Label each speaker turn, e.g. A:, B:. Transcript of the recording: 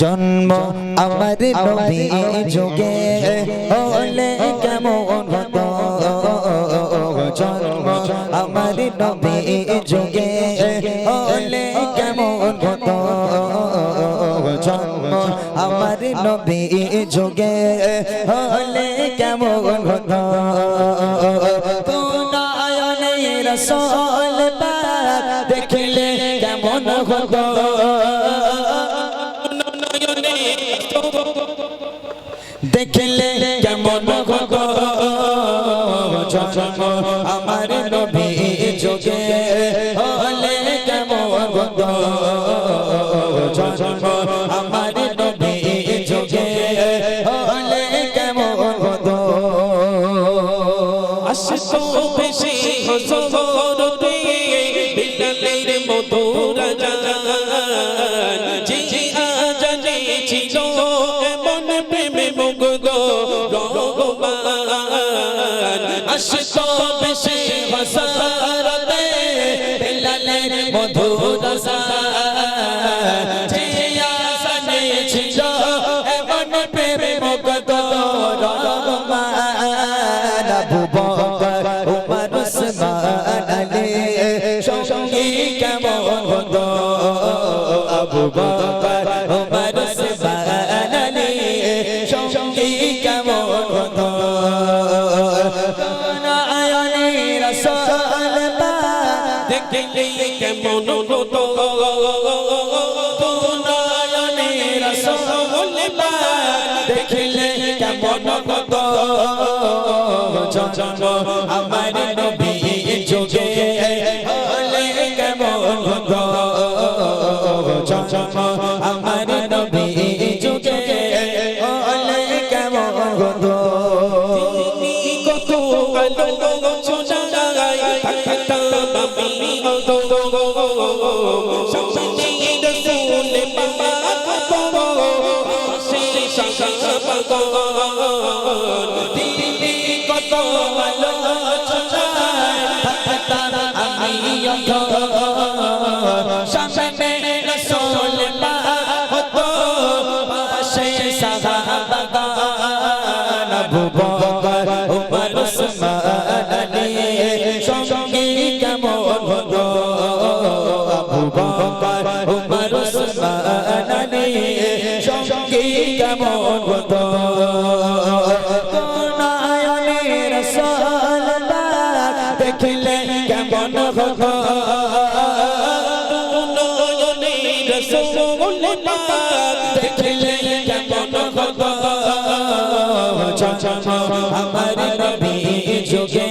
A: জন্ম আমার নবী যুগে। হলে কেমন হতো? জন্ম আমার নবী যুগে। হলে কেমন হতো? জন্ম আমার নবী যুগে। হলে কেমন হতো? তো নয়নে রসল দেখলে কেমন হতো? দেখলে কেমন গগ জন্ম আমার নবী যোগে হলে কেমন আমার নবী যোগে হলে কেমন
B: আসতো বেশি হসবর এমন প্রেমে মুগ্ধ রহমান
A: আবু বকর উমর উসমান আলী সঙ্গী কেমন হতো আবু বকর
B: দেখলে কেমন রসল
A: দেখলে কেমন জন্ম আমার
B: সামনে রসুল বাবা কত
A: উসমান আলী সঙ্গী কেমন হতো? দেখলে কেমন হতো? দেখলে কেমন হতো? আমার নবী যুগে